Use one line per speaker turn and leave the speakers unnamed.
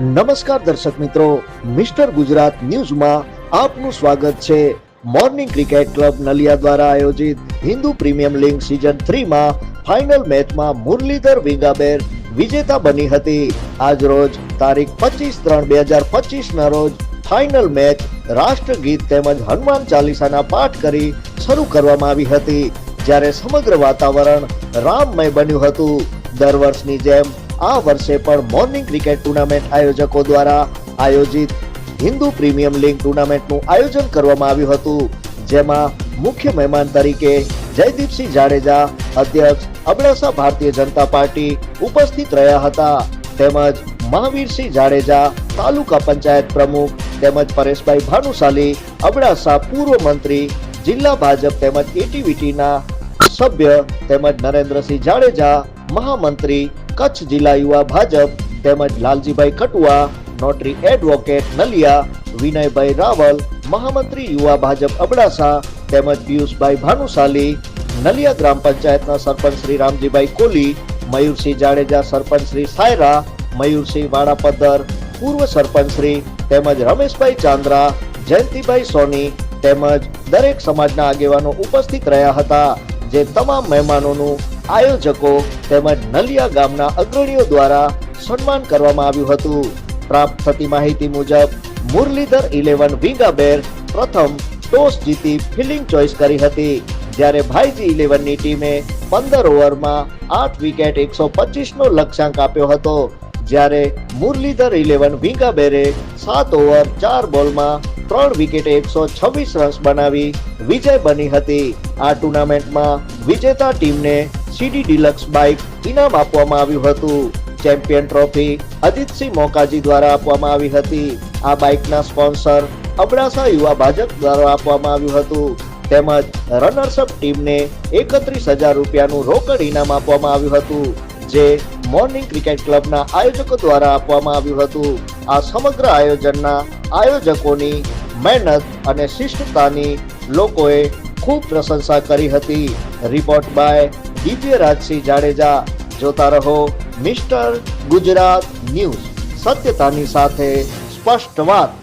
નમસ્કાર દર્શક મિત્રો, મિસ્ટર ગુજરાત ન્યૂઝમાં આપનું સ્વાગત છે. મોર્નિંગ ક્રિકેટ ક્લબ નલિયા દ્વારા આયોજિત હિન્દુ પ્રીમિયમ લીગ સિઝન થ્રીમાં ફાઇનલ મેચમાં મુરલીધર વિંગાબેર વિજેતા બની હતી. આજ રોજ તારીખ પચીસ ત્રણ બે હજાર પચીસ ના રોજ ફાઇનલ મેચ રાષ્ટ્રગીત તેમજ હનુમાન ચાલીસાના પાઠ કરી શરૂ કરવામાં આવી હતી. જ્યારે સમગ્ર વાતાવરણ રામમય બન્યું હતું. દર વર્ષની જેમ આ વર્ષે પણ મોર્નિંગ ક્રિકેટ ટુર્નામેન્ટ આયોજકો દ્વારા આયોજિત હિન્દુ પ્રીમિયમ લીગ ટુર્નામેન્ટનું આયોજન કરવામાં આવ્યું હતું, જેમાં મુખ્ય મહેમાન તરીકે જયદીપસિંહ જાડેજા, અધ્યક્ષ અબડાસા ભારતીય જનતા પાર્ટી ઉપસ્થિત રહ્યા હતા. તેમજ મહાવીરસિંહ જાડેજા, તાલુકા પંચાયત પ્રમુખ તેમજ પરેશભાઈ ભાનુશાલી, અબડાસા પૂર્વ મંત્રી, જિલ્લા ભાજપ તેમજ એટીવીટીના સભ્ય તેમજ નરેન્દ્રસિંહ જાડેજા, મહામંત્રી કચ્છ જિલ્લા યુવા ભાજપ તેમજ લાલજીભાઈ કટુઆ નોટરી એડવોકેટ નલિયા, વિનયભાઈ રાવલ, મહામંત્રી યુવા ભાજપ અબડાસા તેમજ પિયુષભાઈ ભાનુશાલી, નલિયા ગ્રામ પંચાયતના સરપંચ શ્રી રામજીભાઈ કોલી, મયુરસિંહ જાડેજા સરપંચ શ્રી સાયરા, મયુરસિંહ વાડાપદ્ધર પૂર્વ સરપંચ શ્રી તેમજ રમેશભાઈ ચાંદ્રા, જયંતિભાઈ સોની તેમજ દરેક સમાજના આગેવાનો ઉપસ્થિત રહ્યા હતા. જે તમામ મહેમાનોનું આયોજકો તેમજ નલિયા ગામના અગ્રણીઓ દ્વારા સન્માન કરવામાં આવ્યું હતું. પ્રાપ્ત થતી માહિતી મુજબ, મુરલીધર ઇલેવન વિંગાબેર પ્રથમ ટોસ જીતી ફિલ્ડિંગ ચોઇસ કરી હતી. જ્યારે ભાઈજી ઇલેવનની ટીમે પંદર ઓવરમાં આઠ વિકેટ એકસો પચીસ નો લક્ષ્યાંક આપ્યો હતો. જ્યારે મુરલીધર ઇલેવન વિંગાબેરે સાત ઓવર, ચાર બોલમાં ત્રણ વિકેટે એકસો છવ્વીસ રન્સ બનાવી વિજય બની હતી. આ ટુર્નામેન્ટમાં વિજેતા ટીમને સીડી ડિલક્સ બાઇક ઇનામ આપવામાં આવ્યું હતું. ચેમ્પિયન ટ્રોફી અજીતસિંહ મોકાજી દ્વારા આપવામાં આવી હતી. આ બાઇકના સ્પોન્સર અબડાસા યુવા ભાજપ દ્વારા આપવામાં આવ્યું હતું. તેમજ રનર્સઅપ ટીમને એકત્રીસ હજાર રૂપિયાનું રોકડ ઇનામ આપવામાં આવ્યું હતું, જે મોર્નિંગ ક્રિકેટ ક્લબના આયોજકો દ્વારા આપવામાં આવ્યું હતું. આ સમગ્ર આયોજનના આયોજકોની મહેનત અને શિષ્ટતાની લોકોએ ખૂબ પ્રશંસા કરી હતી. રિપોર્ટ બાય દિવ્ય રાજસિંહ જાડેજા. જોતા રહો મિસ્ટર ગુજરાત ન્યૂઝ. સત્યતાની સાથે સ્પષ્ટ વાત.